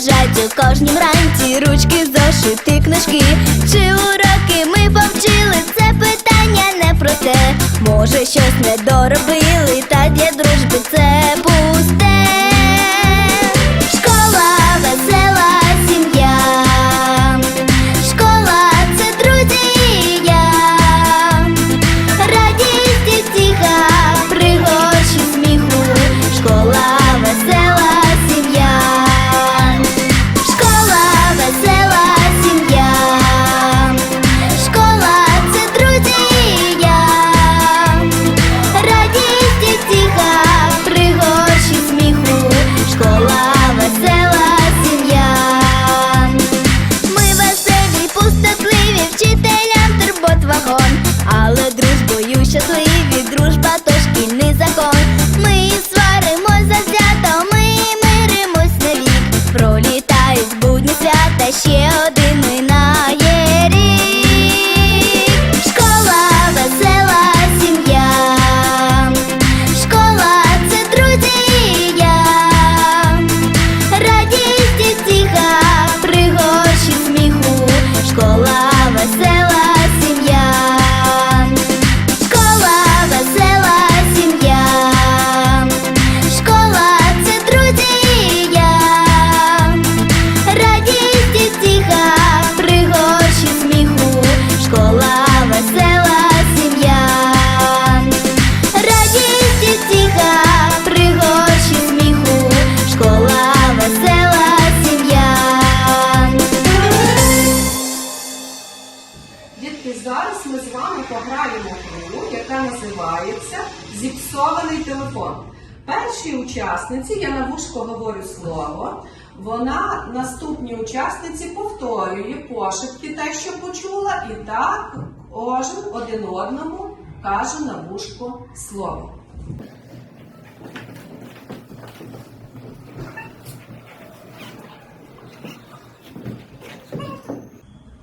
справжнім ранці, ручки, зошити, книжки. Чи уроки ми повчили? Це питання не про те. Може, щось не доробили, Дітки, зараз ми з вами пограємо гру, яка називається Зіпсований телефон. Першій учасниці я на вушко говорю слово. Вона наступній учасниці повторює пошепки те, що почула, і так кожен один одному каже на вушко слово.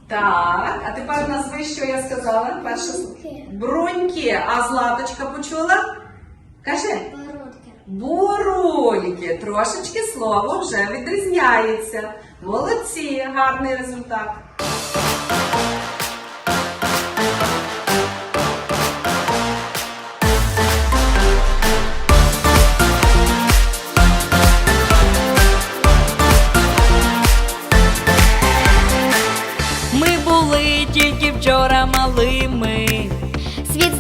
Так, а тепер назви, що я сказала. Перше слово. Бруньки. А Златочка почула? Кажи. Бурульки. Трошечки слово вже відрізняється. Молодці, гарний результат.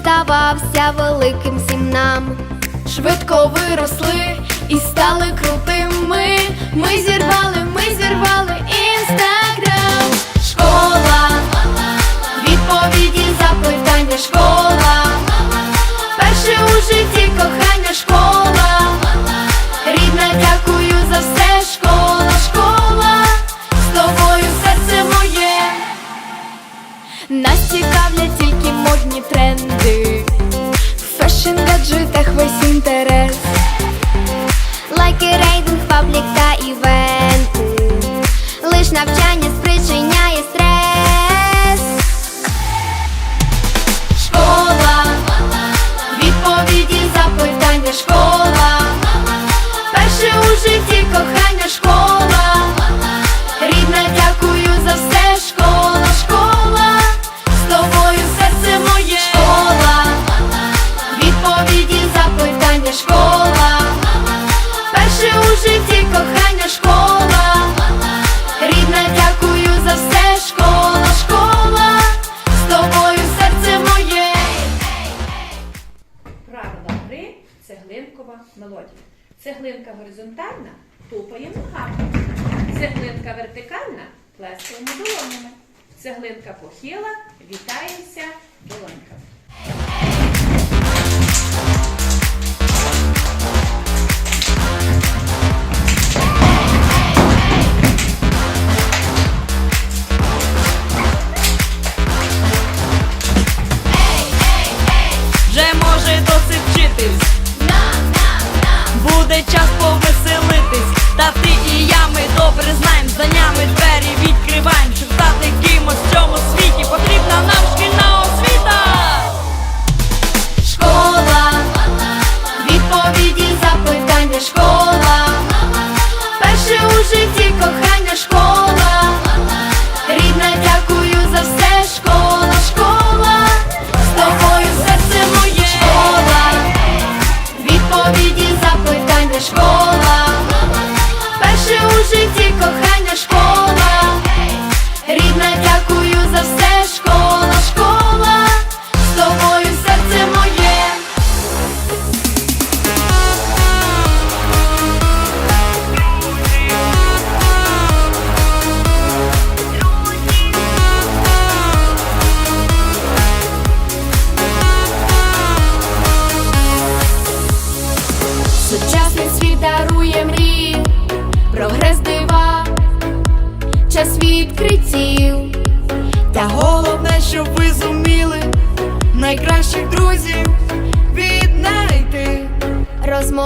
Здавався великим всім нам. Швидко виросли і стали крутими. Ми зірвали, ми зірвали інстаграм. Школа, відповіді, запитання, школа. Перше у житті interés. Школа. Рідна, дякую за все, школа, школа. З тобою серце моє. Правила гри цеглинкова мелодія. Цеглинка горизонтальна тупаємо ногами. Цеглинка вертикальна плескаємо долонями. Цеглинка похила, вітаємося долоньками.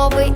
Розмови,